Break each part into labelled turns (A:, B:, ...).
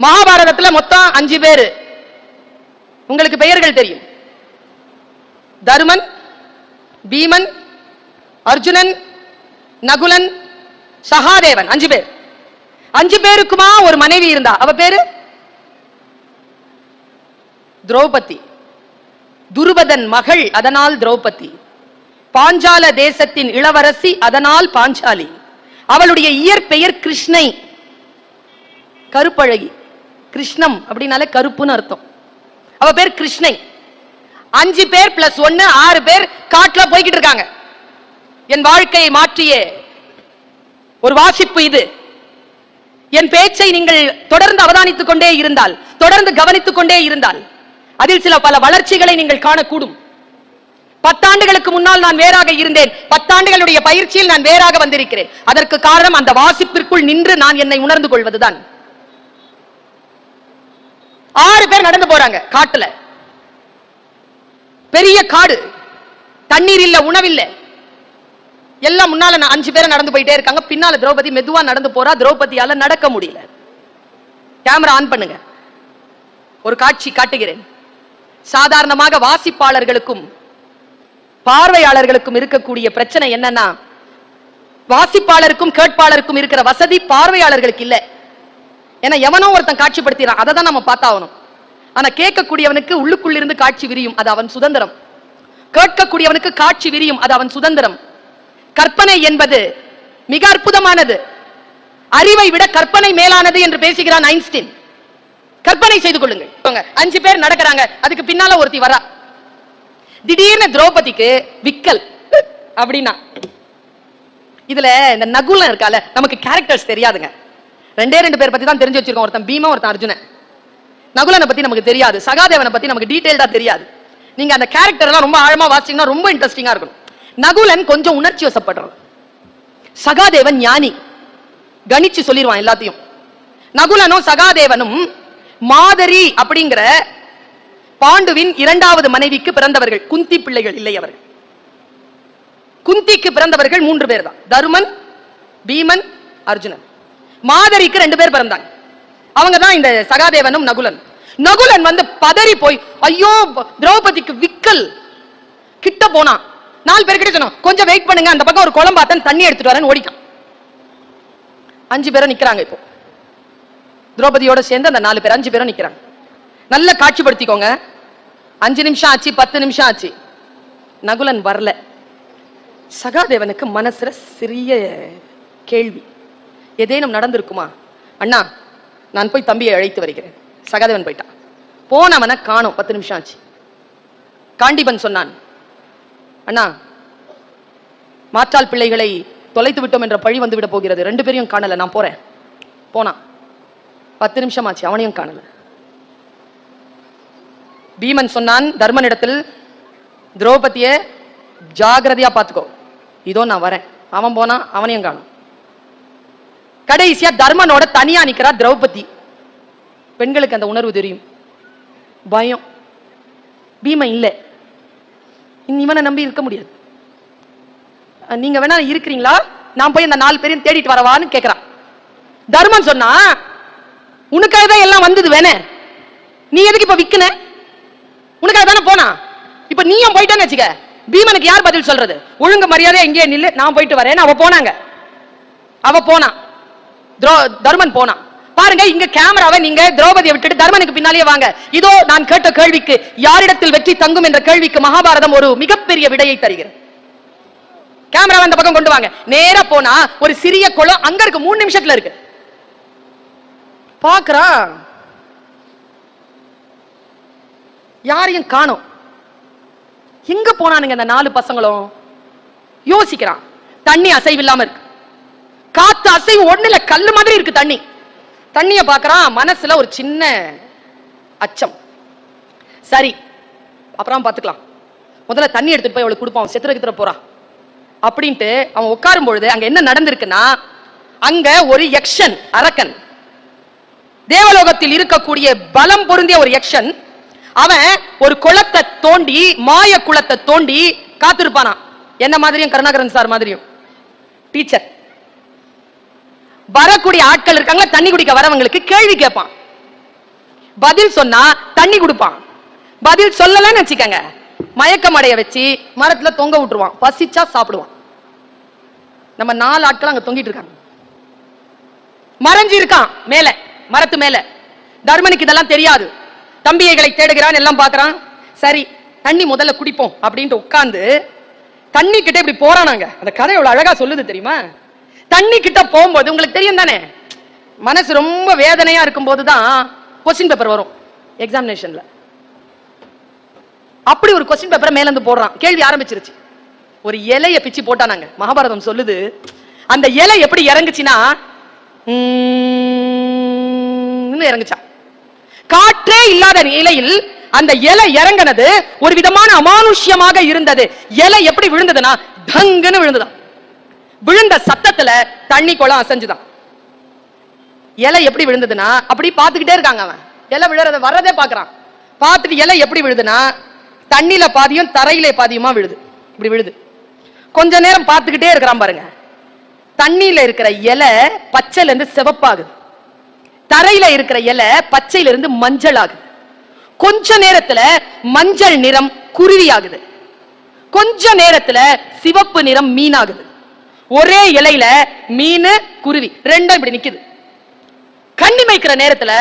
A: மகாபாரதத்துல மொத்தம் அஞ்சு பேரு. உங்களுக்கு பெயர்கள் தெரியும். தருமன் பீமன் அர்ஜுனன் நகுலன் சகாதேவன் அஞ்சு பேர். அஞ்சு பேருக்குமா ஒரு மனைவி இருந்தா? அவ பேரு? திரௌபதி. துருபதன் மகள் அதனால் திரௌபதி. பாஞ்சால தேசத்தின் இளவரசி அதனால் பாஞ்சாலி. அவளுடைய இயற்பெயர் கிருஷ்ணை. கருப்பழகி. கிருஷ்ணம் அப்படின்னாலே கருப்புன்னு அர்த்தம். அவ பேர் கிருஷ்ணை. அஞ்சு பேர் பிளஸ் ஒன்னு ஆறு பேர் காட்டுல போய்கிட்டு இருக்காங்க. என் வாழ்க்கையை மாற்றிய. ஒரு வாசிப்பு இது. என் பேச்சை நீங்கள் தொடர்ந்து அவதானித்துக் கொண்டே இருந்தால் தொடர்ந்து கவனித்துக் கொண்டே இருந்தால் அதில் சில பல வளர்ச்சிகளை நீங்கள் காணக்கூடும். பத்தாண்டுகளுக்கு முன்னால் நான் வேறாக இருந்தேன். பத்தாண்டுகளுடைய பயிற்சியில் நான் வேறாக வந்திருக்கிறேன். அதற்கு காரணம் அந்த வாசிப்பிற்குள் நின்று நான் என்னை உணர்ந்து கொள்வதுதான். ஆறு பேர் நடந்து போறாங்க காட்டுல. பெரிய காடு. தண்ணீர் இல்ல உணவில்லை எல்லாம் முன்னால நான் அஞ்சு பேர் நடந்து போயிட்டே இருக்காங்க. பின்னால திரௌபதி மெதுவா நடந்து போறா. திரௌபதியால நடக்க முடியல. கேமரா ஆன் பண்ணுங்க. ஒரு காட்சி காட்டுகிறேன். சாதாரணமாக வாசிப்பாளர்களுக்கும் பார்வையாளர்களுக்கும் இருக்கக்கூடிய பிரச்சனை என்னன்னா வாசிப்பாளருக்கும் கேட்பாளருக்கும் இருக்கிற வசதி பார்வையாளர்களுக்கு இல்ல. ஏன்னா எவனோ ஒருத்தன் காட்சிப்படுத்திறான். அதை தான் நம்ம பார்த்தாகணும். ஆனா கேட்கக்கூடியவனுக்கு உள்ளுக்குள்ளிருந்து காட்சி விரியும் அது அவன் சுதந்திரம். கேட்கக்கூடியவனுக்கு காட்சி விரியும் அது அவன் சுதந்திரம். கற்பனை என்பது மிக அற்புதமானது. அறிவை விட கற்பனை மேலானது என்று பேசுகிறான் ஐன்ஸ்டீன். கற்பனை செய்து கொள்ளுங்கள். அஞ்சு பேர் நடக்கிறாங்க அதுக்கு பின்னால ஒருத்தி வரா. திடீர்னு திரௌபதிக்கு விக்கல் அப்படின்னா. இதுல இந்த நகுலம் இருக்கால நமக்கு கேரக்டர்ஸ் தெரியாதுங்க. ரெண்டே ரெண்டு பேர் பத்தி தான் தெரிஞ்சு வச்சிருக்கோம். ஒருத்தன் பீமா ஒருத்தன் அர்ஜுனன். நகுலனை பத்தி நமக்கு தெரியாது. சகாதேவனை பத்தி நமக்கு டீடைல்டா தெரியாது. நீங்க அந்த கேரக்டர் எல்லாம் ரொம்ப ஆழமா வாசிச்சீங்கன்னா ரொம்ப இன்ட்ரெஸ்டிங்கா இருக்கும் நகுலன் கொஞ்சம் உணர்ச்சி வசப்படுறான் சகாதேவன் ஞானி. கணிச்சு சொல்லிடுவான் எல்லாத்தையும். நகுலனும் சகாதேவனும் மாதரி அப்படிங்கிற பாண்டுவின் இரண்டாவது மனைவிக்கு பிறந்தவர்கள். குந்தி பிள்ளைகள் இல்லை அவர்கள். குந்திக்கு பிறந்தவர்கள் மூன்று பேர் தான் தருமன் பீமன் அர்ஜுனன். மாதரிக்கு ரெண்டு பேர் பிறந்தாங்க. அவங்க தான் இந்த சகாதேவனும் நகுலன். நகுலன் வந்து பதறி போய் ஐயோ திரௌபதிக்கு விக்கல். கிட்ட போனான் நாலு பேர் கிட்ட சொன்னோம் கொஞ்சம் வெயிட் பண்ணுங்க அந்த பக்கம் ஒரு குளம் பார்த்தேன் தண்ணி எடுத்துட்டு வரேன்னு ஓடிட்டான். அஞ்சு பேரும் நிக்கிறாங்க இப்போ. திரௌபதியோட சேர்ந்து அந்த நாலு பேர் அஞ்சு பேரும் நிக்கிறாங்க. நல்ல காட்சிப்படுத்திக்கோங்க. அஞ்சு நிமிஷம் ஆச்சு பத்து நிமிஷம் ஆச்சு. நகுலன் வரல. சகாதேவனுக்கு மனசுல சிறிய கேள்வி. ஏதேனும் நடந்திருக்குமா? அண்ணா நான் போய் தம்பியை அழைத்து வருகிறேன். சகாதேவன் போயிட்டான் போனவனை காணோம். பத்து நிமிஷம் ஆச்சு. காண்டிபன் சொன்னான் அண்ணா மாற்றால் பிள்ளைகளை தொலைத்து விட்டோம் என்ற பழி வந்து விட போகிறது. ரெண்டு பேரையும் காணல. நான் போறேன். போனான். பத்து நிமிஷம் ஆச்சு. அவனையும் காணல. பீமன் சொன்னான் தர்மனிடத்தில் திரௌபதிய ஜாகிரதையா பார்த்துக்கோ. இதோ நான் வரேன். அவன் போனான். அவனையும் காணும். கடைசியா தர்மனோட தனியா நிக்கிறா திரௌபதி. பெண்களுக்கு அந்த உணர்வு தெரியும். பயம். பீமன் இல்ல. இனி இவனை நம்பி இருக்க முடியாது. நீங்க வேணா இருக்கிறீங்களா? நான் போய் அந்த நாலு பேரையும் தேடிட்டு வரவான்னு கேட்கறான் தர்மன் சொன்னா உனக்காக தான் எல்லாம் வந்தது வேணே. நீ எதுக்கு இப்ப விக்கன? உனக்காக தானே போனா? இப்ப நீயும் போயிட்டான்னு வச்சுக்க. பீமனுக்கு யார் பதில் சொல்றது? ஒழுங்கு மரியாதை எங்கேயே நில்லு. நான் போயிட்டு வரேன்னு அவ போனாங்க. அவ போனா. தர்மன் போனான். பாருங்க இங்க கேமராவை நீங்க திரௌபதியை விட்டுட்டு தர்மனுக்கு பின்னாலேயே வாங்க. இதோ நான் கேட்ட கேள்விக்கு யாரிடத்தில் வெற்றி தங்கும் என்ற கேள்விக்கு மகாபாரதம் ஒரு மிகப்பெரிய விடையை தருகிறது. கேமரா அந்த பக்கம் கொண்டு வாங்க. நேரா போனா ஒரு சிறிய குளம் அங்க இருக்கு மூணு நிமிஷத்துல இருக்கு. பாக்குறான் யாரையும் காணும். எங்க போனானுங்க இந்த நாலு பசங்களும்? யோசிக்கிறான். தண்ணி அசைவில்லாம இருக்கு. அசைவு ஒண்ணுல கல்லு மாதிரி இருக்கு தண்ணி. தண்ணிய பாக்குறான் மனசுல ஒரு சின்ன அச்சம். சரி அப்புறம் பாத்துக்கலாம். முதல்ல தண்ணி எடுத்துட்டு போய் அவளுக்கு கொடுப்பான் செத்துற கித்துற போறான் அப்படின்ட்டு அவன் உட்காரும் பொழுது அங்க என்ன நடந்திருக்குன்னா அங்க ஒரு யக்ஷன் அரக்கன். தேவலோகத்தில் இருக்கக்கூடிய பலம் பொருந்திய ஒரு யக்ஷன் அவன் ஒரு குளத்தை தோண்டி மாய குளத்தை தோண்டி காத்திருப்பானா என்ன மாதிரியும் கருணாகரன் சார் மாதிரியும். டீச்சர் வரக்கூடிய ஆட்கள் இருக்காங்களா? தண்ணி குடிக்க வரவங்களுக்கு கேள்வி கேட்பான். பதில் சொன்னா தண்ணி கொடுப்பான். பதில் சொல்லலன்னு வச்சுக்கோங்க. மயக்கம் அடைய வச்சு மரத்துல தொங்க விட்டுருவான். பசிச்சா சாப்பிடுவான். நம்ம நாலு ஆட்கள் அங்க தொங்கிட்டு இருக்காங்க. மறைஞ்சு இருக்கான் மேல மரத்து மேல. தர்மனுக்கு இதெல்லாம் தெரியாது. தம்பியைகளை தேடுகிறான் எல்லாம் பாக்குறான் சரி தண்ணி முதல்ல குடிப்போம் அப்படின்ட்டு உட்கார்ந்து தண்ணி கிட்ட இப்படி போறானாங்க அந்த கதை எவ்வளவு அழகா சொல்லுது தெரியுமா? தண்ணி கிட்ட போகும்போது உங்களுக்கு தெரியும் தானே? மனசு ரொம்ப வேதனையா இருக்கும்போது தான் கொஸ்டின் பேப்பர் வரும் எக்ஸாமினேஷன்ல அப்படி ஒரு கொஸ்டின் பேப்பரை மேலேருந்து போடுறான். கேள்வி ஆரம்பிச்சிருச்சு. ஒரு இலைய பிச்சு போட்டானாங்க மகாபாரதம் சொல்லுது அந்த இலை எப்படி இறங்குச்சுன்னா இறங்குச்சா காற்றே இல்லாத நிலையில் அந்த இலை இறங்கினது ஒரு விதமான அமானுஷ்யமாக இருந்தது. இலை எப்படி விழுந்ததுன்னா தங்குன்னு விழுந்துதான் விழுந்த சத்தத்துல தண்ணி குளம் அசைஞ்சுதான். இலை எப்படி விழுந்ததுன்னா அப்படி பார்த்துக்கிட்டே இருக்காங்க அவன். இலை விழுறத வர்றதே பார்க்கறான். பார்த்துட்டு இலை எப்படி விழுதுன்னா தண்ணியில பாதியும் தரையில பாதியுமா விழுது. இப்படி விழுது. கொஞ்ச நேரம் பார்த்துக்கிட்டே இருக்கிறான் பாருங்க. தண்ணியில இருக்கிற இலை பச்சையில இருந்து சிவப்பாகுது. தரையில இருக்கிற இலை பச்சையில இருந்து மஞ்சள் ஆகுது கொஞ்ச நேரத்துல மஞ்சள் நிறம் குருவி ஆகுது கொஞ்ச நேரத்துல சிவப்பு நிறம் மீன் ஆகுது ஒரே இலையில மீன் குருவி ரெண்டும் இப்படி நிக்குது. கண்ணி மைக்கிற நேரத்துல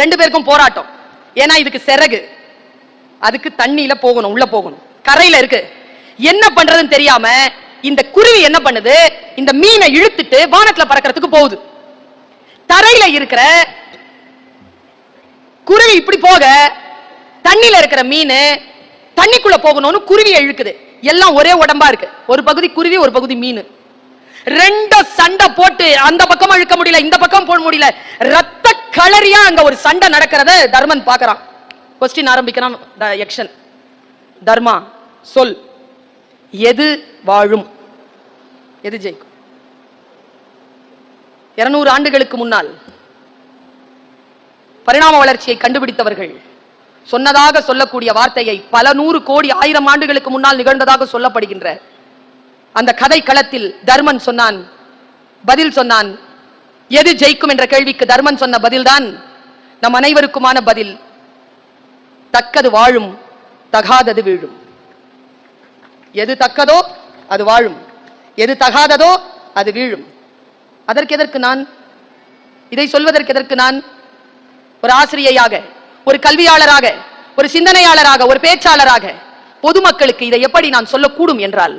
A: ரெண்டு பேருக்கும் போராட்டம். ஏன்னா இதுக்கு சிறகு அதுக்கு தண்ணியில போகணும் உள்ள போகணும். கரையில இருக்கு. என்ன பண்றதுன்னு தெரியாம இந்த குருவி என்ன பண்ணுது? இந்த மீனை இழுத்துட்டு வானத்துல பறக்கிறதுக்கு போகுது. தரையில இருக்கிற குருவி இப்படி போக தண்ணியில இருக்கிற மீன் தண்ணிக்குள்ள போகணும்னு குருவியை இழுக்குது. எல்லாம் ஒரே உடம்பா இருக்கு. ஒரு பகுதி குருவி ஒரு பகுதி மீன். ரெண்டு சண்டை போட்டு அந்த பக்கம் இழுக்க முடியல இந்த பக்கம் போட முடியல. ரத்த களரியா அங்க ஒரு சண்டை நடக்கிறத தர்மன் பாக்குறான் கொஸ்டின் ஆரம்பிக்கிறான் யக்ஷன். தர்மா சொல். எது வாழும்? எது ஜெயிக்கும்? இருநூறு ஆண்டுகளுக்கு முன்னால் பரிணாம வளர்ச்சியை கண்டுபிடித்தவர்கள் சொன்னதாக சொல்லக்கூடிய வார்த்தையை பல நூறு கோடி ஆயிரம் ஆண்டுகளுக்கு முன்னால் நிகழ்ந்ததாக சொல்லப்படுகின்ற அந்த கதை களத்தில் தர்மன் சொன்னான் பதில் சொன்னான். எது ஜெயிக்கும் என்ற கேள்விக்கு தர்மன் சொன்ன பதில்தான் நம் அனைவருக்குமான பதில். தக்கது வாழும் தகாதது வீழும். எது தக்கதோ அது வாழும். எது தகாததோ அது வீழும். அதற்கு எதற்கு நான் இதை சொல்வதற்கு எதற்கு நான் ஒரு ஆசிரியையாக ஒரு கல்வியாளராக ஒரு சிந்தனையாளராக ஒரு பேச்சாளராக பொதுமக்களுக்கு இதை எப்படி நான் சொல்லக்கூடும் என்றால்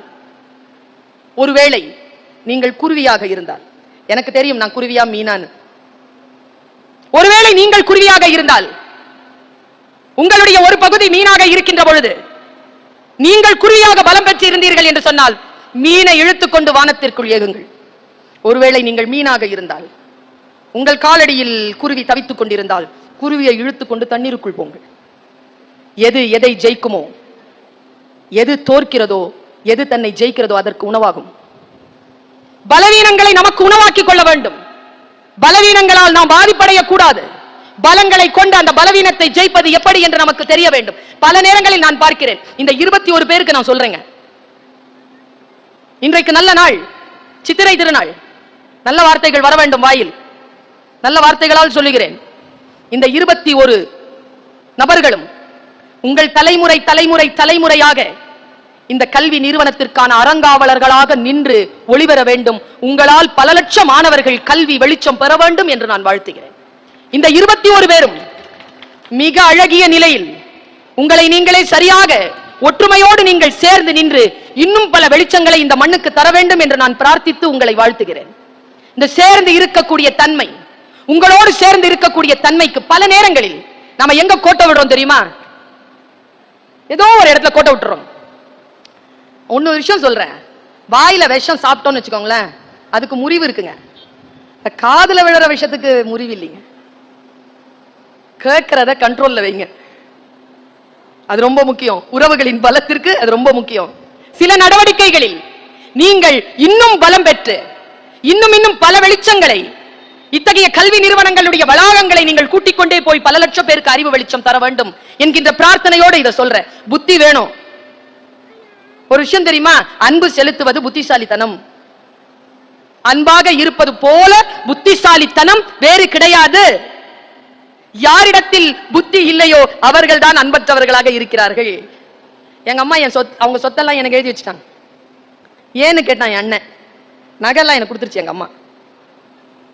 A: ஒருவேளை நீங்கள் குருவியாக இருந்தால் எனக்கு தெரியும் நான் குருவியா மீனான்னு. ஒருவேளை நீங்கள் குருவியாக இருந்தால் உங்களுடைய ஒரு பகுதி மீனாக இருக்கின்ற பொழுது நீங்கள் குருவியாக பலம் பெற்று இருந்தீர்கள் என்று சொன்னால் மீனை இழுத்துக்கொண்டு வானத்திற்குள் ஏகுங்கள் ஒருவேளை நீங்கள் மீனாக இருந்தால் உங்கள் காலடியில் குருவி தவித்துக் கொண்டிருந்தால் குருவியை இழுத்துக்கொண்டு தண்ணீருக்குள் போங்கள். எது எதை ஜெயிக்குமோ எது தோற்கிறதோ எது தன்னை ஜெயிக்கிறதோ அதற்கு உணவாகும். பலவீனங்களை நமக்கு உணவாக்கிக் கொள்ள வேண்டும். பலவீனங்களால் நாம் பாதிப்படைய கூடாது பலங்களை கொண்டு அந்த பலவீனத்தை ஜெயிப்பது எப்படி என்று நமக்கு தெரிய வேண்டும். பல நேரங்களில் நான் பார்க்கிறேன். இந்த இருபத்தி ஒரு பேருக்கு நான் சொல்றேங்க. இன்றைக்கு நல்ல நாள். சித்திரை திருநாள். நல்ல வார்த்தைகள் வர வேண்டும் வாயில். நல்ல வார்த்தைகளால் சொல்லுகிறேன். இந்த இருபத்தி ஒரு நபர்களும் உங்கள் தலைமுறை தலைமுறை தலைமுறையாக இந்த கல்வி நிறுவனத்திற்கான அறங்காவலர்களாக நின்று ஒளிவர வேண்டும். உங்களால் பல லட்சம் மாணவர்கள் கல்வி வெளிச்சம் பெற வேண்டும் என்று நான் வாழ்த்துகிறேன். இந்த இருபத்தி ஒரு பேரும் மிக அழகிய நிலையில் உங்களை நீங்களே சரியாக ஒற்றுமையோடு நீங்கள் சேர்ந்து நின்று இன்னும் பல வெளிச்சங்களை இந்த மண்ணுக்கு தர வேண்டும் என்று நான் பிரார்த்தித்து உங்களை வாழ்த்துகிறேன். இந்த சேர்ந்து இருக்கக்கூடிய தன்மை உங்களோடு சேர்ந்து இருக்கக்கூடிய தன்மைக்கு பல நேரங்களில் நம்ம எங்க கோட்டை விடுறோம் தெரியுமா? ஏதோ ஒரு இடத்துல கோட்டை விட்டுறோம். ஒன்னு விஷயம் சொல்றேன். வாயில விஷம் சாப்பிட்டோம்னு வச்சுக்கோங்களேன் அதுக்கு முறிவு இருக்குங்க. காதுல விழுற விஷயத்துக்கு முறிவு இல்லைங்க. கேட்கிறத கண்ட்ரோல்ல வைங்க. அது ரொம்ப முக்கியம். உறவுகளின் பலத்திற்கு அது ரொம்ப முக்கியம். சில நடவடிக்கைகளில் நீங்கள் இன்னும் பலம் பெற்று இன்னும் இன்னும் பல வெளிச்சங்களை இத்தகைய கல்வி நிறுவனங்களுடைய வளாகங்களை நீங்கள் கூட்டிக் கொண்டே போய் பல லட்சம் பேருக்கு அறிவு வெளிச்சம் தர வேண்டும் என்கின்ற பிரார்த்தனையோடு இதை சொல்றேன். புத்தி வேணும். ஒரு விஷயம் தெரியுமா? அன்பு செலுத்துவது புத்திசாலித்தனம். அன்பாக இருப்பது போல புத்திசாலித்தனம் வேறு கிடையாது. யாரிடத்தில் புத்தி இல்லையோ அவர்கள் தான் அன்பற்றவர்களாக இருக்கிறார்கள். எங்க அம்மா என் சொத் அவங்க சொத்தெல்லாம் எனக்கு எழுதி வச்சுட்டாங்க. ஏன்னு கேட்டான் என் அண்ணன். நகைலாம் எனக்கு கொடுத்துருச்சு எங்க அம்மா.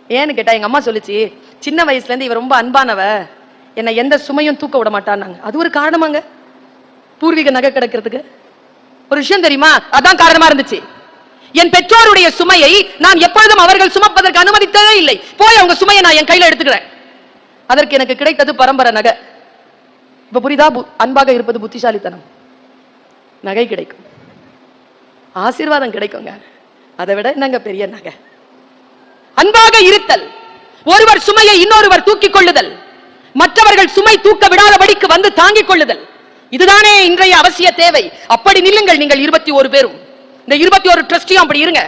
A: ஏன்னு கேட்டா எங்க அம்மா சொல்லுச்சு சின்ன வயசுல இருந்து இவ ரொம்ப அன்பானவ என்னை எந்த சுமையும் தூக்க விட மாட்டான்னாங்க. அது ஒரு காரணமாங்க. பூர்வீக நகை கிடக்கிறதுக்கு. ஒரு விஷயம் தெரியுமா? அதான் காரணமா இருந்துச்சு. என் பெற்றோருடைய சுமையை நான் எப்பொழுதும் அவர்கள் சுமப்பதற்கு அனுமதித்ததே இல்லை. போய் அவங்க சுமையை நான் என் கையில எடுத்துக்கிறேன். அதற்கு எனக்கு கிடைத்தது பரம்பரை நகை. இப்ப புரிதா பு- அன்பாக இருப்பது புத்திசாலித்தனம். நகை கிடைக்கும். ஆசீர்வாதம் கிடைக்குங்க. அதை விட என்னங்க பெரிய நகை? அன்பாக இருத்தல். ஒருவர் சுமையை இன்னொருவர் தூக்கிக் கொள்ளுதல் மற்றவர்கள் சுமை தூக்க விடாதபடிக்கு வந்து தாங்கிக் கொள்ளுதல். இதுதானே இன்றைய அவசிய தேவை. அப்படி நில்லுங்கள் நீங்கள் இருபத்தி ஒரு பேரும். இந்த இருபத்தி ஒரு ட்ரஸ்டியும் அப்படி இருங்க.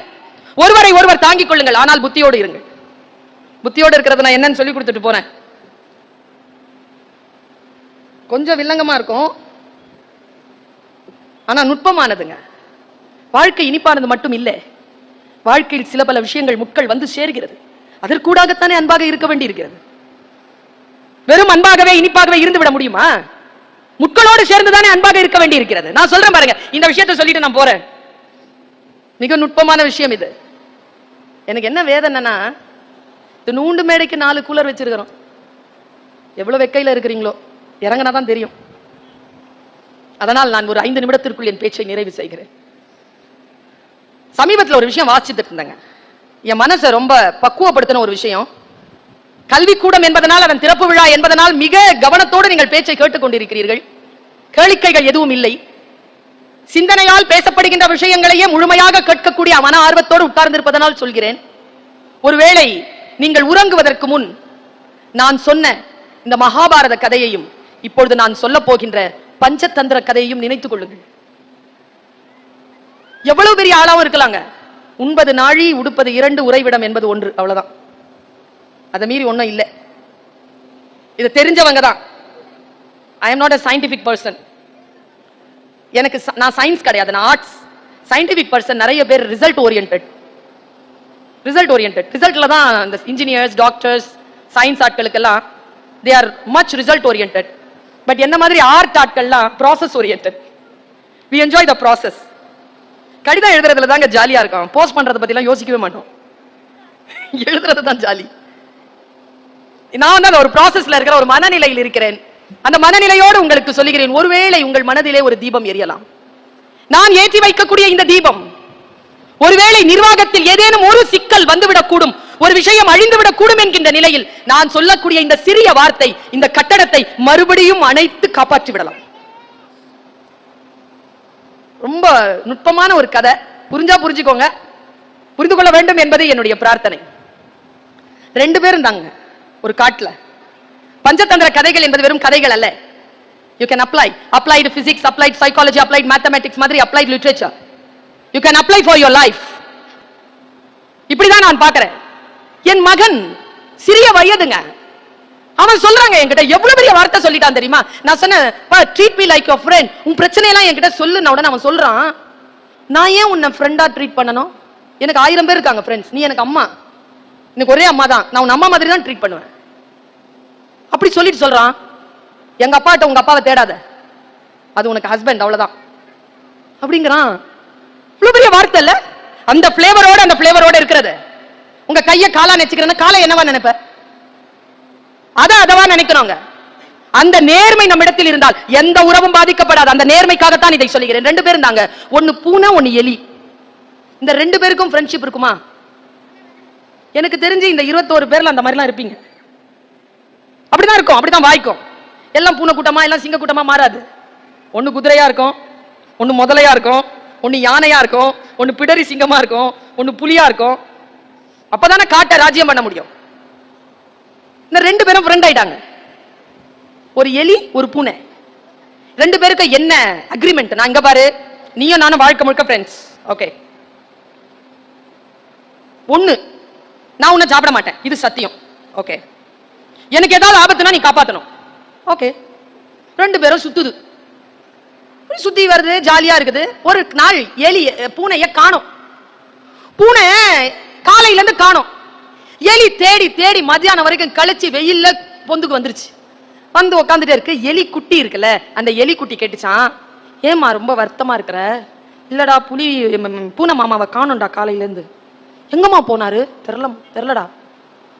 A: ஒருவரை ஒருவர் தாங்கிக் கொள்ளுங்கள் ஆனால் புத்தியோடு இருங்கள். புத்தியோடு இருக்கிறது நான் என்னன்னு சொல்லி கொடுத்துட்டு போறேன். கொஞ்சம் வில்லங்கமா இருக்கும். ஆனா நுட்பமானதுங்க. வாழ்க்கை இனிப்பானது மட்டும் இல்லை. வாழ்க்கையில் சில பல விஷயங்கள் முட்கள் வந்து சேர்கிறது. அதற்கூடாகத்தானே அன்பாக இருக்க வேண்டி இருக்கிறது வெறும் அன்பாகவே இனிப்பாகவே இருந்து விட முடியுமா? முட்களோடு சேர்ந்துதானே அன்பாக இருக்க வேண்டி இருக்கிறது நான் சொல்றேன் பாருங்க இந்த விஷயத்தை சொல்லிட்டு நான் போறேன். மிக நுட்பமான விஷயம் இது. எனக்கு என்ன வேதனைனா இது நூண்டு மேடைக்கு நாலு கூலர் வச்சிருக்கிறோம். எவ்வளவு வெக்கையில இருக்கிறீங்களோ? இறங்கினா தான் தெரியும். அதனால் நான் ஒரு ஐந்து நிமிடத்திற்குள் என் பேச்சை நிறைவு செய்கிறேன். சமீபத்தில் ஒரு விஷயம் வாசிச்சுட்டு இருந்தாங்க. என் மனசை ரொம்ப பக்குவப்படுத்தின ஒரு விஷயம். கல்விக்கூடம் என்பதனால் அதன் திறப்பு விழா என்பதனால் மிக கவனத்தோடு நீங்கள் பேச்சை கேட்டுக்கொண்டிருக்கிறீர்கள் கேளிக்கைகள் எதுவும் இல்லை. சிந்தனையால் பேசப்படுகின்ற விஷயங்களையே முழுமையாக கேட்கக்கூடிய மன ஆர்வத்தோடு உட்கார்ந்திருப்பதனால் சொல்கிறேன். ஒருவேளை நீங்கள் உறங்குவதற்கு முன் நான் சொன்ன இந்த மகாபாரத கதையையும் இப்பொழுது நான் சொல்ல போகின்ற பஞ்சதந்திர கதையையும் நினைத்துக் கொள்ளுங்கள். எவ்வளவு பெரிய ஆளாவும் இருக்கலாங்க. உண்பது நாழி உடுப்பது இரண்டு உறைவிடம் என்பது ஒன்று அவ்வளவுதான். அதை மீறி ஒன்றும் இல்லை. இது தெரிஞ்சவங்க தான். I am not a scientific person எனக்கு ச- நான் சயின்ஸ் கிடையாது நான் ஆர்ட்ஸ் சயின்டிபிக் பர்சன் நிறைய பேர் ரிசல்ட் ஓரியன்ட் ரிசல்ட் ஓரியன்ட் ரிசல்ட்ல தான் இந்த engineers doctors science ஆட்களுக்கெல்லாம் they are much result oriented but என்ன மாதிரி ஆர்ட் ஆட்கள்லாம் process oriented we enjoy the process கடிதம் எழுதுறதுல தாங்க ஜாலியா இருக்கும் போஸ்ட் பண்றத பத்திலாம் யோசிக்கவே மாட்டோம். எழுதுறது தான் ஜாலி. நான் வந்து அந்த ஒரு ப்ராசஸ்ல இருக்கிற ஒரு மனநிலையில் இருக்கிறேன். அந்த மனநிலையோடு உங்களுக்கு சொல்லுகிறேன் ஒருவேளை உங்கள் மனதிலே ஒரு தீபம் எரியலாம். நான் ஏற்றி வைக்கக்கூடிய இந்த தீபம் ஒருவேளை நிர்வாகத்தில் ஏதேனும் ஒரு சிக்கல் வந்துவிடக்கூடும் ஒரு விஷயம் அழிந்துவிடக்கூடும் என்கின்ற நிலையில் நான் சொல்லக்கூடிய இந்த சிறிய வார்த்தை இந்த கட்டடத்தை மறுபடியும் அணைத்து காப்பாற்றி விடலாம் ரொம்ப நுட்பமான ஒரு கதை. புரிஞ்சா புரிஞ்சுக்கோங்க. புரிந்து கொள்ள வேண்டும் என்பது என்னுடைய பிரார்த்தனை. ரெண்டு பேரும் தாங்க ஒரு காட்டுல. பஞ்சதந்திர கதைகள் என்பது வெறும் கதைகள் அல்ல. You can apply applied physics applied psychology applied mathematics மாதிரி applied literature you can apply for your life இப்படிதான் நான் பார்க்கறேன். என் மகன் சிறிய வயதுங்க. அவன் சொல்றாங்க என்கிட்ட எவ்வளவு பெரிய வார்த்தை சொல்லிட்டான் தெரியுமா? நான் சொன்னேன் treat me like your friend உன் பிரச்சனை எல்லாம் என்கிட்ட சொல்லுன உடனே அவன் சொல்றான். நான் ஏன் உன்னை ஃப்ரெண்டா ட்ரீட் பண்ணணும்? எனக்கு ஆயிரம் பேர் இருக்காங்க ஃப்ரெண்ட்ஸ் நீ எனக்கு அம்மா. எனக்கு ஒரே அம்மா தான். நான் உன் அம்மா மாதிரி தான் ட்ரீட் பண்ணுவேன். அப்படி சொல்லிட்டு சொல்றான். எங்க அப்பாட்ட உங்க அப்பாவை தேடாத. அது உனக்கு ஹஸ்பண்ட் அவ்வளவுதான். அப்படிங்கிறான். இவ்வளவு பெரிய வார்த்தை இல்ல? அந்த பிளேவரோட அந்த பிளேவரோட இருக்கிறது. உங்க கையை காலா நினைச்சுக்கிறேன்னா காலை என்னவா நினைப்பேன் அத அதவா நினைக்கிறோங்க. அந்த நேர்மை நம்மிடத்தில் இருந்தால் எந்த உறவும் பாதிக்கப்படாது. அந்த நேர்மைக்காகத்தான் இதை சொல்லுகிறேன். ரெண்டு பேரும் தாங்க ஒன்னு பூனை ஒன்னு எலி. இந்த ரெண்டு பேருக்கும் ஃப்ரெண்ட்ஷிப் இருக்குமா? எனக்கு தெரிஞ்சு இந்த இருபத்தோரு பேர்ல அந்த மாதிரிலாம் இருப்பீங்க. அப்படிதான் இருக்கும். அப்படிதான் வாய்க்கும். எல்லாம் பூனை கூட்டமா எல்லாம் சிங்க கூட்டமா மாறாது. ஒன்னு குதிரையா இருக்கும் ஒன்னு முதலையா இருக்கும் ஒன்னு யானையா இருக்கும் ஒன்னு பிடரி சிங்கமா இருக்கும் ஒன்னு புலியா இருக்கும். அப்பதானே காட்டை ராஜ்யம் பண்ண முடியும். இந்த ரெண்டு பேரும் ஃப்ரெண்ட் ஆயிட்டாங்க. ஒரு எலி ஒரு பூனை. ரெண்டு பேருக்கு என்ன அக்ரிமெண்ட் நான் இங்க பாரு. நீயும் நானும் வாழ்க்கை முழுக்க ஃப்ரெண்ட்ஸ் ஓகே ஒண்ணு நான் உன்னை சாப்பிட மாட்டேன். இது சத்தியம். ஓகே எனக்கு ஏதாவது ஆபத்துனா நீ காப்பாத்தணும். ஓகே ரெண்டு பேரும் சுத்துது. சுத்தி வருது ஜாலியா இருக்குது. ஒரு நாள் எலி பூனைய காணும். பூனை காலையில இருந்து காணோம். எலி தேடி தேடி மதியானம் வரைக்கும் கழிச்சு வெயில்ல பொந்துக்கு வந்துருச்சு. வந்து உட்காந்துட்டே இருக்கு. எலி குட்டி இருக்குல்ல அந்த எலி குட்டி கேட்டுச்சான் ஏம்மா ரொம்ப வருத்தமா இருக்கிற? இல்லடா புலி பூனை மாமாவை காணோம்டா காலையில இருந்து எங்கம்மா போனாரு? தெரில தெரிலடா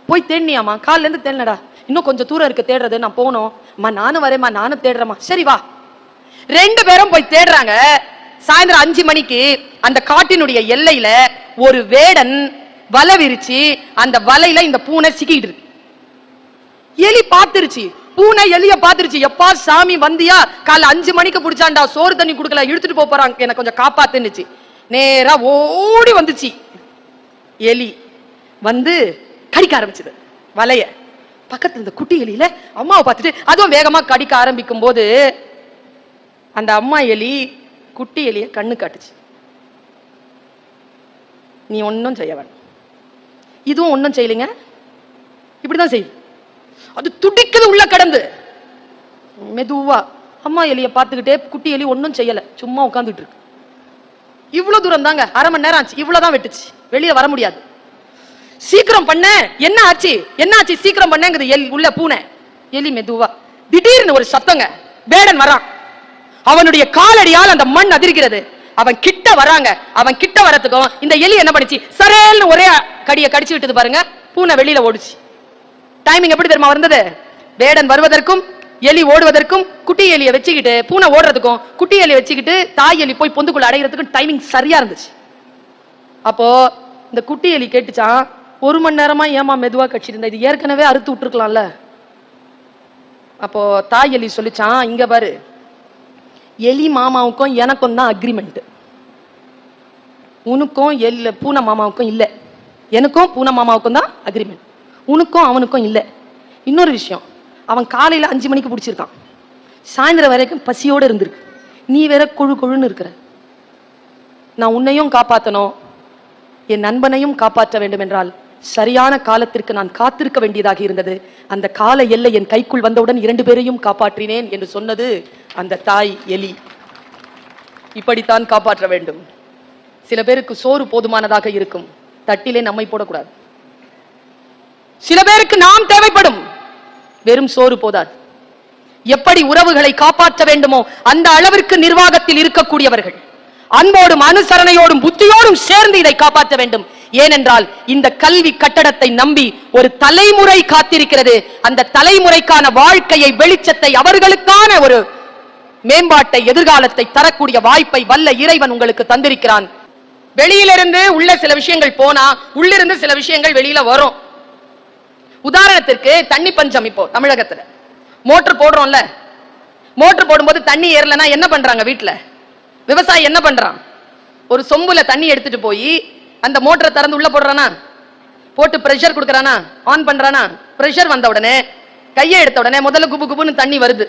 A: போய் தேடினியாமா காலையில இருந்து தேடினடா. இன்னும் கொஞ்சம் தூரம் இருக்கு தேடுறது. நான் போனோம் அம்மா நானும் வரேம்மா. நானும் தேடுறேம்மா. சரி வா. ரெண்டு பேரும் போய் தேடுறாங்க. சாயந்தரம் அஞ்சு மணிக்கு அந்த காட்டினுடைய எல்லையில ஒரு வேடன் வலை விரிச்சு அந்த வலையில இந்த பூனை சிக்கிட்டு இருக்கு. எலி பாத்துருச்சு பூனை எலிய பாத்துருச்சு எப்பா சாமி வந்தியா? கால அஞ்சு மணிக்கு பிடிச்சாண்டா சோறு தண்ணி குடுக்கல இழுத்துட்டு போறாங்க எனக்கு கொஞ்சம் காப்பாத்துன்னுச்சு. நேரா ஓடி வந்துச்சு. எலி வந்து கடிக்க ஆரம்பிச்சது. வலைய. பக்கத்துல இந்த குட்டி எலியில அம்மாவை பார்த்துட்டு அதுவும் வேகமா கடிக்க ஆரம்பிக்கும் போது அந்த அம்மா எலி குட்டி எலிய கண்ணு காட்டுச்சு. நீ ஒன்னும் செய்ய வேண்டாம் இதுவும் ஒன்றும் செய்யலைங்க. இப்படிதான் செய்யும் அது துடிக்குது உள்ள கடந்து. மெதுவா. அம்மா எலியை பார்த்துக்கிட்டே குட்டி எலி ஒன்றும் செய்யலை. சும்மா உட்காந்துட்டு இருக்கு. இவ்வளோ தூரம் தாங்க. அரை மணி நேரம் ஆச்சு. இவ்வளோதான் வெட்டுச்சு. வெளியே வர முடியாது. சீக்கிரம் பண்ண. என்ன ஆச்சு? என்ன ஆச்சு? சீக்கிரம் பண்ணங்குது எலி உள்ள பூனை. எலி மெதுவா. திடீர்னு ஒரு சத்தங்க. வேடன் வரான். அவனுடைய காலடியால் அந்த மண் அதிர்கிறது. அவன் கிட்ட வராங்க. அவன் கிட்ட வரத்துக்கும் இந்த எலி என்ன பண்ணுச்சு? சரேல்னு ஒரே கடியை கடிச்சு விட்டது பாருங்க. பூனை வெளியில ஓடுச்சு. டைமிங் எப்படி தெரியுமா வந்தது? வேடன் வருவதற்கும் எலி ஓடுவதற்கும் குட்டி எலியை வச்சுக்கிட்டு பூனை ஓடுறதுக்கும் குட்டி எலியை வச்சுக்கிட்டு தாய் எலி போய் பொந்துக்குள்ள அடைகிறதுக்கும் டைமிங் சரியா இருந்துச்சு. அப்போ இந்த குட்டி எலி கேட்டுச்சான் ஒரு மணி நேரமா ஏமா மெதுவா கடிச்சிருந்த? இது ஏற்கனவே அறுத்து விட்டுருக்கலாம்ல. அப்போ தாய் எலி சொல்லிச்சான் இங்க பாரு எலி மாமாவுக்கும் எனக்கும் தான் அக்ரிமெண்ட் உனக்கும் எல்ல பூனை மாமாவுக்கும் இல்ல. எனக்கும் பூனை மாமாவுக்கும் தான் அக்ரிமெண்ட் உனக்கும் அவனுக்கும் இல்ல. இன்னொரு விஷயம். அவன் காலையில அஞ்சு மணிக்கு பிடிச்சிருக்கான். சாயந்தரம் வரைக்கும் பசியோட இருந்திருக்கு. நீ வேற கொழு கொழுன்னு இருக்கிற. நான் உன்னையும் காப்பாத்தணும். என் நண்பனையும் காப்பாற்ற வேண்டும் என்றால் சரியான காலத்திற்கு நான் காத்திருக்க வேண்டியதாக இருந்தது. அந்த கால எல்லை என் கைக்குள் வந்தவுடன் இரண்டு பேரையும் காப்பாற்றினேன் என்று சொன்னது அந்த தாய் எலி. இப்படித்தான் காப்பாற்ற வேண்டும். சில பேருக்கு சோறு போதுமானதாக இருக்கும். தட்டிலே நம்மை போடக்கூடாது. சில பேருக்கு நாம் தேவைப்படும். வெறும் சோறு போதாது. எப்படி உறவுகளை காப்பாற்ற வேண்டுமோ அந்த அளவிற்கு நிர்வாகத்தில் இருக்கக்கூடியவர்கள். அன்போடும் அனுசரணையோடும் புத்தியோடும் சேர்ந்து இதை காப்பாற்ற வேண்டும். ஏனென்றால் இந்த கல்வி கட்டடத்தை நம்பி ஒரு தலைமுறை காத்திருக்கிறது. அந்த தலைமுறைக்கான வாழ்க்கையை வெளிச்சத்தை அவர்களுக்கான ஒரு மேம்பாட்டை எதிர்காலத்தை தரக்கூடிய வாய்ப்பை வல்ல இறைவன் உங்களுக்கு தந்திருக்கிறான். வெளியிலிருந்து உள்ள சில விஷயங்கள் போனா உள்ளிருந்து சில விஷயங்கள் வெளியில வரும். உதாரணத்திற்கு தண்ணி பஞ்சம் இப்போ தமிழகத்துல. மோட்டர் போடுறோம்ல. மோட்டர் போடும்போது தண்ணி ஏறலனா என்ன பண்றாங்க வீட்டுல விவசாயி என்ன பண்றான்? ஒரு சொம்புல தண்ணி எடுத்துட்டு போய் அந்த மோட்டரை திறந்து உள்ள போடுறானா? போட்டு ப்ரெஷர் கொடுக்குறானா? ஆன் பண்றானா? ப்ரெஷர் வந்த உடனே கையை எடுத்த உடனே முதல்ல குபு குபுன்னு தண்ணி வருது.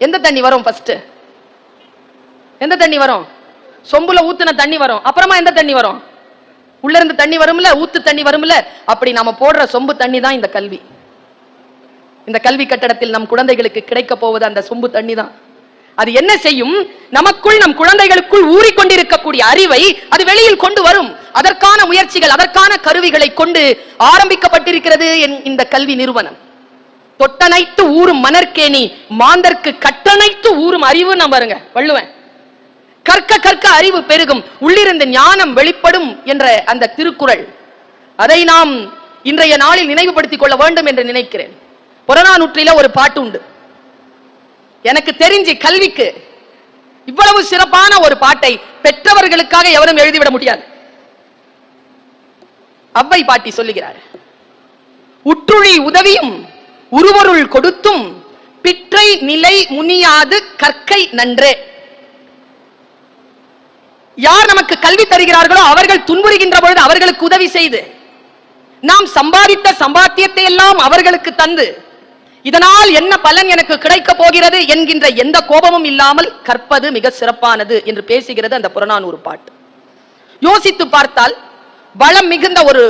A: எந்த தண்ணி வரும் ஃபர்ஸ்ட் எந்த தண்ணி வரும்? சொம்புல ஊத்துன தண்ணி வரும். அப்புறமா எந்த தண்ணி வரும்? உள்ள இருந்து தண்ணி வரும்ல? ஊத்து தண்ணி வரும்ல? அப்படி நாம போடுற சொம்பு தண்ணி தான் இந்த கல்வி. இந்த கல்வி கட்டடத்தில் நம் குழந்தைகளுக்கு கிடைக்க போவது அந்த சொம்பு தண்ணி தான் அது என்ன செய்யும்? நமக்குள் நம் குழந்தைகளுக்குள் ஊறிக்கொண்டிருக்கக்கூடிய அறிவை அது வெளியில் கொண்டு வரும். அதற்கான முயற்சிகள் அதற்கான கருவிகளை கொண்டு ஆரம்பிக்கப்பட்டிருக்கிறது என்- இந்த கல்வி நிறுவனம். தொட்டனைத்து ஊறும் மணற்கேணி மாந்தர்க்கு கட்டணைத்து ஊறும் அறிவு நான் பாருங்க வள்ளுவன். கற்க கற்க அறிவு பெருகும் உள்ளிருந்து ஞானம் வெளிப்படும் என்ற அந்த திருக்குறள். அதை நாம் இன்றைய நாளில் நினைவுபடுத்திக் கொள்ள வேண்டும் என்று நினைக்கிறேன். புறநானூற்றில ஒரு பாட்டு உண்டு. எனக்கு தெரிஞ்சு கல்விக்கு இவ்வளவு சிறப்பான ஒரு பாட்டை பெற்றவர்களுக்காக எவரும் எழுதிவிட முடியாது. அவ்வை பாட்டி சொல்லுகிறார் உற்றுழி உதவியும் உருவருள் கொடுத்தும் பிற்றை நிலை முனியாது கற்கை நன்றே. யார் நமக்கு கல்வி தருகிறார்களோ அவர்கள் துன்புறுகின்ற பொழுது அவர்களுக்கு உதவி செய்து நாம் சம்பாதித்த சம்பாத்தியத்தை எல்லாம் அவர்களுக்கு தந்து இதனால் என்ன பலன் எனக்கு கிடைக்க போகிறது என்கின்ற எந்த கோபமும் இல்லாமல் கற்பது மிக சிறப்பானது என்று பேசுகிறது அந்த புறநானூறு பாட்டு. யோசித்து பார்த்தால் வளம் மிகுந்த ஒரு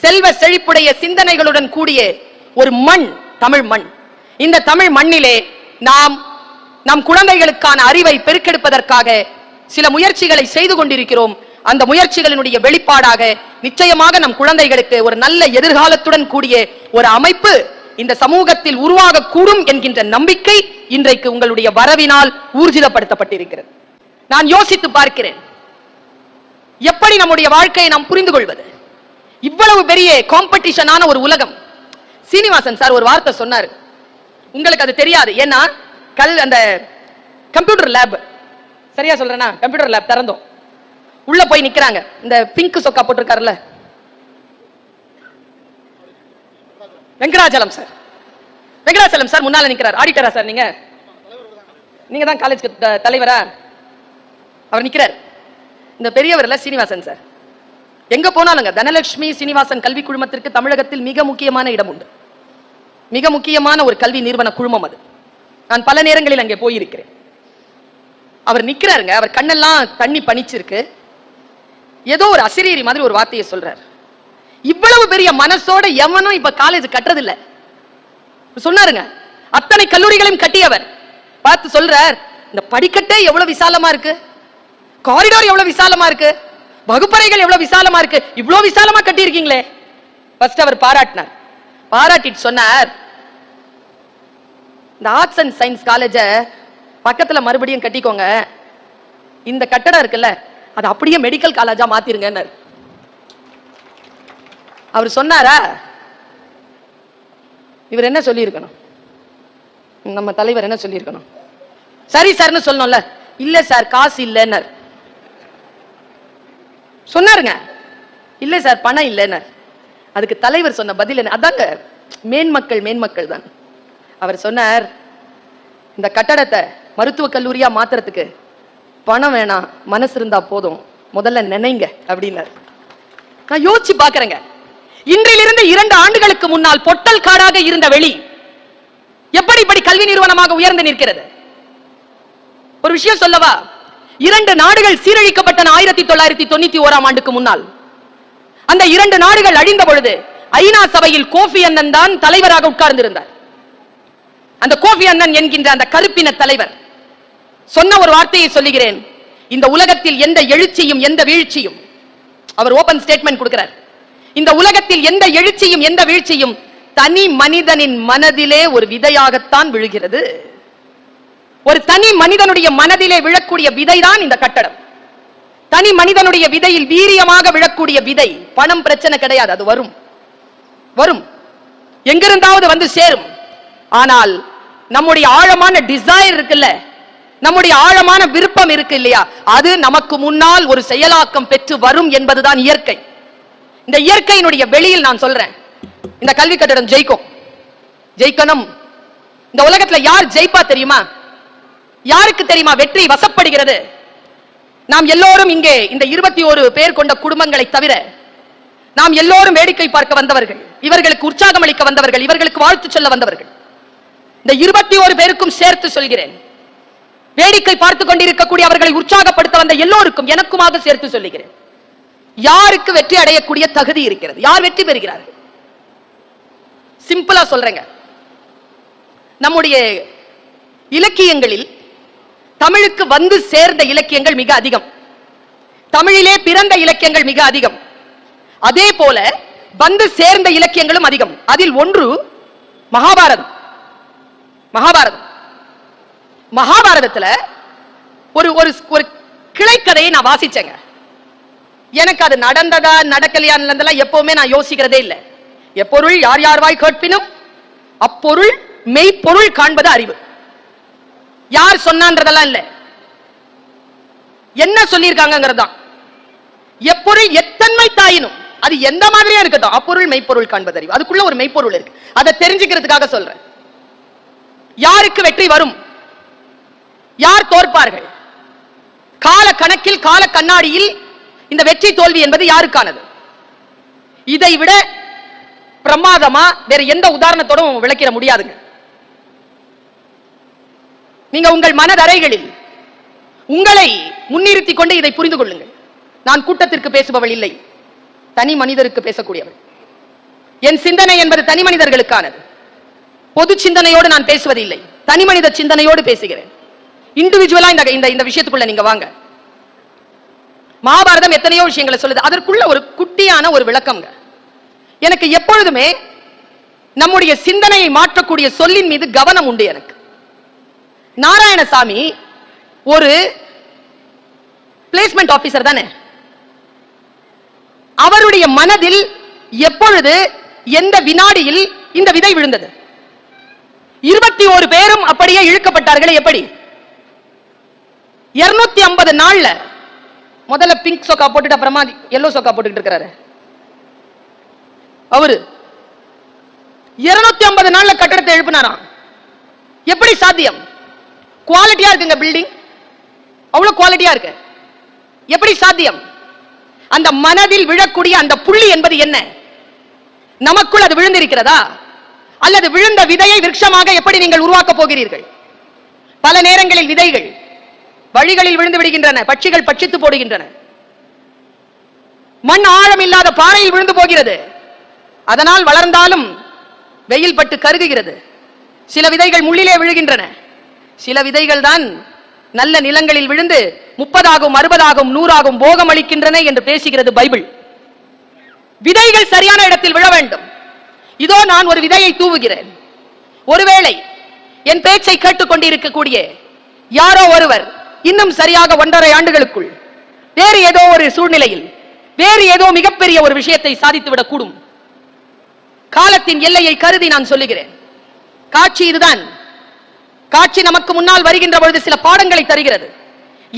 A: செல்வ செழிப்புடைய சிந்தனைகளுடன் கூடிய ஒரு மண் தமிழ் மண். இந்த தமிழ் மண்ணிலே நாம் நம் குழந்தைகளுக்கான அறிவை பெருக்கெடுப்பதற்காக சில முயற்சிகளை செய்து கொண்டிருக்கிறோம். அந்த முயற்சிகளினுடைய வெளிப்பாடாக நிச்சயமாக நம் குழந்தைகளுக்கு ஒரு நல்ல எதிர்காலத்துடன் கூடிய ஒரு அமைப்பு இந்த சமூகத்தில் உருவாகக்கூடும் என்கின்ற நம்பிக்கை இன்றைக்கு உங்களுடைய வரவினால் ஊர்ஜிதப்படுத்தப்பட்டிருக்கிறது. நான் யோசித்து பார்க்கிறேன். எப்படி நம்முடைய வாழ்க்கையை நாம் புரிந்து கொள்வது இவ்வளவு பெரிய காம்படிஷனான ஒரு உலகம். சீனிவாசன் சார் ஒரு வார்த்தை சொன்னார். உங்களுக்கு அது தெரியாது. ஏன்னா கல் அந்த கம்ப்யூட்டர் லேப் சரியா சொல்றேனா? கம்ப்யூட்டர் லேப் திறந்தோம். உள்ள போய் நிக்கிறாங்க. இந்த பிங்க் சொக்கா போட்டிருக்காருல்ல? வெங்கடாச்சலம் சார். வெங்கடாச்சலம் சார் முன்னால நிக்கிறார். ஆடிட்டரா சார் நீங்க? நீங்க தான் காலேஜ்க்கு தலைவரா? அவர் நிக்கிறார். இந்த பெரியவர்ல சீனிவாசன் சார். எங்க போனாலுங்க தனலட்சுமி சீனிவாசன் கல்வி குழுமத்திற்கு தமிழகத்தில் மிக முக்கியமான இடம் உண்டு. மிக முக்கியமான ஒரு கல்வி நிறுவன குழுமம் அது. நான் பல நேரங்களில் அங்கே போயிருக்கிறேன். அவர் நிக்கிறாருங்க அவர் கண்ணெல்லாம் தண்ணி பனிச்சிருக்கு. ஏதோ ஒரு அசிரியரி மாதிரி ஒரு வார்த்தையை சொல்றார். இவ்வளவு பெரிய மனசோட எவனும் இப்ப காலேஜ் கட்டுறதில்ல. சொன்னாருங்க அத்தனை கல்லூரிகளையும் கட்டியவர். பார்த்து சொல்றார் இந்த படிக்கட்டே எவ்வளவு விசாலமா இருக்கு? காரிடோர் எவ்வளவு விசாலமா இருக்கு? வகுப்பறைகள் எவ்வளவு விசாலமா இருக்கு? இவ்வளவு விசாலமா கட்டி இருக்கீங்களே ஃபர்ஸ்ட் அவர் பாராட்டினார். பாராட்டிட்டு சொன்னார் இந்த ஆர்ட்ஸ் அண்ட் சயின்ஸ் காலேஜ பக்கத்துல மறுபடியும் கட்டிக்கோங்க. இந்த கட்டடம் இருக்குல்ல அது அப்படியே மெடிக்கல் காலேஜா மாத்திருங்கன்னாரு. அவர் சொன்னாரா? இவர் என்ன சொல்லியிருக்கணும்? நம்ம தலைவர் என்ன சொல்லியிருக்கணும்? சரி சார்னு சொல்லணும்ல. இல்ல சார் காசு இல்லைன்னார். சொன்னாருங்க. இல்லை சார் பணம் இல்லைன்னார் அதுக்கு தலைவர் சொன்ன பதில் என்ன? அதாங்க மேன்மக்கள் மேன்மக்கள் தான். அவர் சொன்னார் இந்த கட்டடத்தை மருத்துவக் கல்லூரியா மாத்துறதுக்கு பணம் வேணாம் மனசு இருந்தா போதும். முதல்ல நினைங்க அப்படின்னாரு. நான் யோசிச்சு பாக்குறேங்க இன்றிலிருந்து இரண்டு ஆண்டுகளுக்கு முன்னால் பொட்டல் காடாக இருந்த வெளி எப்படி இப்படி கல்வி நிறுவனமாக உயர்ந்து நிற்கிறது? ஒரு விஷயம் சொல்லவா? இரண்டு நாடுகள் சீரழிக்கப்பட்டன ஆயிரத்தி தொள்ளாயிரத்தி தொண்ணூத்தி ஓராம் ஆண்டுக்கு முன்னால். அந்த இரண்டு நாடுகள் அழிந்த பொழுது ஐநா சபையில் கோஃபி அண்ணன் தான் தலைவராக உட்கார்ந்திருந்தார். அந்த கோஃபி அண்ணன் என்கின்ற அந்த கருப்பின தலைவர் சொன்ன ஒரு வார்த்தையை சொல்லுகிறேன். இந்த உலகத்தில் எந்த எழுச்சியும் எந்த வீழ்ச்சியும் அவர் ஓபன் ஸ்டேட்மெண்ட் கொடுக்கிறார். இந்த உலகத்தில் எந்த எழுச்சியும் எந்த வீழ்ச்சியும் தனி மனிதனின் மனதிலே ஒரு விதையாகத்தான் விழுகிறது. ஒரு தனி மனிதனுடைய மனதிலே விழக்கூடிய விதைதான் இந்த கட்டடம். தனி மனிதனுடைய விதையில் வீரியமாக விழக்கூடிய விதை பணம் பிரச்சனை கிடையாது அது வரும். வரும். எங்கிருந்தாவது வந்து சேரும். ஆனால் நம்முடைய ஆழமான டிசைர் இருக்குல்ல நம்முடைய ஆழமான விருப்பம் இருக்கு இல்லையா அது நமக்கு முன்னால் ஒரு செயலாக்கம் பெற்று வரும் என்பதுதான் இயற்கை. இந்த இயற்கையினுடைய வெளியில் நான் சொல்றேன். இந்த கல்வி கட்டடம் ஜெயிக்கும். ஜெயிக்கணும். இந்த உலகத்துல யார் ஜெயிப்பா தெரியுமா? யாருக்கு தெரியுமா வெற்றி வசப்படுகிறது? நாம் எல்லோரும் இங்கே இந்த இருபத்தி ஒரு பேர் கொண்ட குடும்பங்களை தவிர நாம் எல்லோரும் வேடிக்கை பார்க்க வந்தவர்கள் இவர்களுக்கு உற்சாகம் அளிக்க வந்தவர்கள் இவர்களுக்கு வாழ்த்து சொல்ல வந்தவர்கள். இந்த இருபத்தி ஒரு பேருக்கும் சேர்த்து சொல்கிறேன். வேடிக்கை பார்த்து கொண்டிருக்கக்கூடிய அவர்களை உற்சாகப்படுத்த வந்த எல்லோருக்கும் எனக்குமாக சேர்த்து சொல்லுகிறேன். யாருக்கு வெற்றி அடையக்கூடிய தகுதி இருக்கிறது? யார் வெற்றி பெறுகிறார்கள் சிம்பிளா சொல்றேங்க. நம்முடைய இலக்கியங்களில் தமிழுக்கு வந்து சேர்ந்த இலக்கியங்கள் மிக அதிகம். தமிழிலே பிறந்த இலக்கியங்கள் மிக அதிகம். அதே போல வந்து சேர்ந்த இலக்கியங்களும் அதிகம். அதில் ஒன்று மகாபாரதம். மகாபாரதம். மகாபாரதத்துல ஒரு ஒரு ஒரு கிளைக்கதையை நான் வாசிச்சேங்க. எனக்கு அது நடந்ததா நடக்கலையான்லாம் எப்பவுமே நான் யோசிக்கிறதே இல்லை. எப்பொருள் யார் யார் வாய் கேட்பினும் அப்பொருள் மெய்ப்பொருள் காண்பது அறிவு. யார் சொன்னான்றதெல்லாம் இல்ல. என்ன சொல்லியிருக்காங்கிறது தான் எப்பொருள் எத்தன்மை தாயினும் அது எந்த மாதிரியா இருக்கட்டும் அப்பொருள் மெய்ப்பொருள் காண்பது அறிவு அதுக்குள்ள ஒரு மெய்ப்பொருள் இருக்கு. அதை தெரிஞ்சுக்கிறதுக்காக சொல்றேன். யாருக்கு வெற்றி வரும்? யார் தோற்பார்கள்? கால கணக்கில் கால கண்ணாடியில் இந்த வெற்றி தோல்வி என்பது யாருக்கானது? இதை விட பிரமாதமா வேற எந்த உதாரணத்தோடும் விளக்கிட முடியாதுங்க. நீங்க உங்கள் மனதறைகளில் உங்களை முன்னிறுத்திக் கொண்டு இதை புரிந்து கொள்ளுங்கள். நான் கூட்டத்திற்கு பேசுபவள் இல்லை. தனி மனிதருக்கு பேசக்கூடியவள். என் சிந்தனை என்பது தனி மனிதர்களுக்கானது. பொது சிந்தனையோடு நான் பேசுவதில்லை. தனி மனித சிந்தனையோடு பேசுகிறேன். இண்டிவிஜுவலா இந்த இந்த இந்த விஷயத்துக்குள்ள நீங்க வாங்க. மகாபாரதம் எத்தனையோ விஷயங்களை சொல்லுது. அதற்குள்ள ஒரு குட்டியான ஒரு விளக்கம்ங்க. எனக்கு எப்பொழுதுமே நம்முடைய சிந்தனையை மாற்றக்கூடிய சொல்லின் மீது கவனம் உண்டு எனக்கு. நாராயணசாமி ஒரு பிளேஸ்மெண்ட் ஆபீசர் தானே? அவருடைய மனதில் எப்பொழுது எந்த வினாடியில் இந்த விதை விழுந்தது? இருபத்தி ஒரு பேரும் அப்படியே இழுக்கப்பட்டார்களே எப்படி? இருநூத்தி ஐம்பது நாள்ல முதல்ல பிங்க் சொக்கா போட்டுட்டு அப்புறமா எல்லோ சொக்கா போட்டுக்கிட்டு இருக்கிறாரு. அவரு இருநூத்தி ஐம்பது நாள்ல கட்டடத்தை எழுப்பினாராம். எப்படி சாத்தியம்? குவாலிட்டியா இருக்குங்க பில்டிங் அவ்வளவு குவாலிட்டியா இருக்கு. எப்படி சாத்தியம்? அந்த மனதில் விழக்கூடிய அந்த புள்ளி என்பது என்ன? நமக்குள் அது விழுந்திருக்கிறதா? அல்லது விழுந்த விதையை விருட்சமாக எப்படி நீங்கள் உருவாக்க போகிறீர்கள்? பல நேரங்களில் விதைகள் வழிகளில் விழுந்து விடுகின்றன பட்சிகள் பட்சித்து போடுகின்றன. மண் ஆழம் இல்லாத பாறையில் விழுந்து போகிறது. அதனால் வளர்ந்தாலும் வெயில் பட்டு கருகுகிறது. சில விதைகள் முள்ளிலே விழுகின்றன. சில விதைகள் தான் நல்ல நிலங்களில் விழுந்து முப்பதாகும் அறுபதாகும் நூறாகும் போகம் அளிக்கின்றன என்று பேசுகிறது பைபிள். விதைகள் சரியான இடத்தில் விழ வேண்டும். இதோ நான் ஒரு விதையை தூவுகிறேன். ஒருவேளை என் பேச்சை கேட்டுக் கொண்டிருக்கக்கூடிய யாரோ ஒருவர் இன்னும் சரியாக ஒன்றரை ஆண்டுகளுக்குள் வேறு ஏதோ ஒரு சூழ்நிலையில் வேறு ஏதோ மிகப்பெரிய ஒரு விஷயத்தை சாதித்து விடக்கூடும் காலத்தின் எல்லையை கருதி நான் சொல்லுகிறேன். காட்சி இதுதான். காட்சி நமக்கு முன்னால் வருகின்ற பொழுது சில பாடங்களை தருகிறது.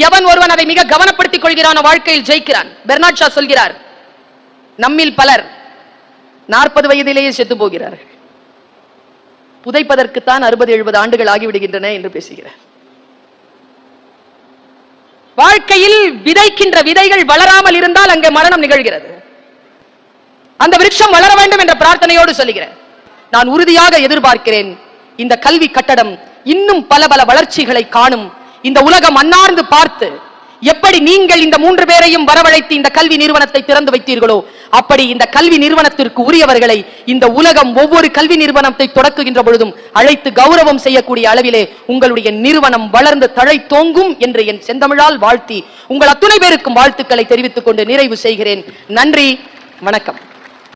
A: எவன் ஒருவன் அதை மிக கவனப்படுத்திக் கொள்கிறான் வாழ்க்கையில் ஜெயிக்கிறான். பெர்னாட் ஷா சொல்கிறார் நம்மில் பலர் நாற்பது வயதிலேயே செத்து போகிறார்கள். புதைப்பதற்குத்தான் அறுபது எழுபது ஆண்டுகள் ஆகிவிடுகின்றன என்று பேசுகிறார். வாழ்க்கையில் விதைக்கின்ற விதைகள் வளராமல் இருந்தால் அங்கே மரணம் நிகழ்கிறது. அந்த விருட்சம் வளர வேண்டும் என்ற பிரார்த்தனையோடு சொல்லுகிறேன். நான் உறுதியாக எதிர்பார்க்கிறேன் இந்த கல்வி கட்டடம் இன்னும் பல பல வளர்ச்சிகளை காணும். இந்த உலகம் அன்னார்ந்து பார்த்து எப்படி நீங்கள் இந்த மூன்று பேரையும் வரவழைத்து இந்த கல்வி நிறுவனத்தை திறந்து வைத்தீர்களோ அப்படி இந்த கல்வி நிறுவனத்திற்கு உரியவர்களை இந்த உலகம் ஒவ்வொரு கல்வி நிறுவனத்தை தொடக்குகின்ற பொழுதும் அழைத்து கௌரவம் செய்யக்கூடிய அளவிலே உங்களுடைய நிறுவனம் வளர்ந்து தழை தோங்கும் என்று என் செந்தமிழால் வாழ்த்தி உங்கள் அத்துணை பேருக்கும் வாழ்த்துக்களை தெரிவித்துக் கொண்டு நிறைவு செய்கிறேன். நன்றி வணக்கம்.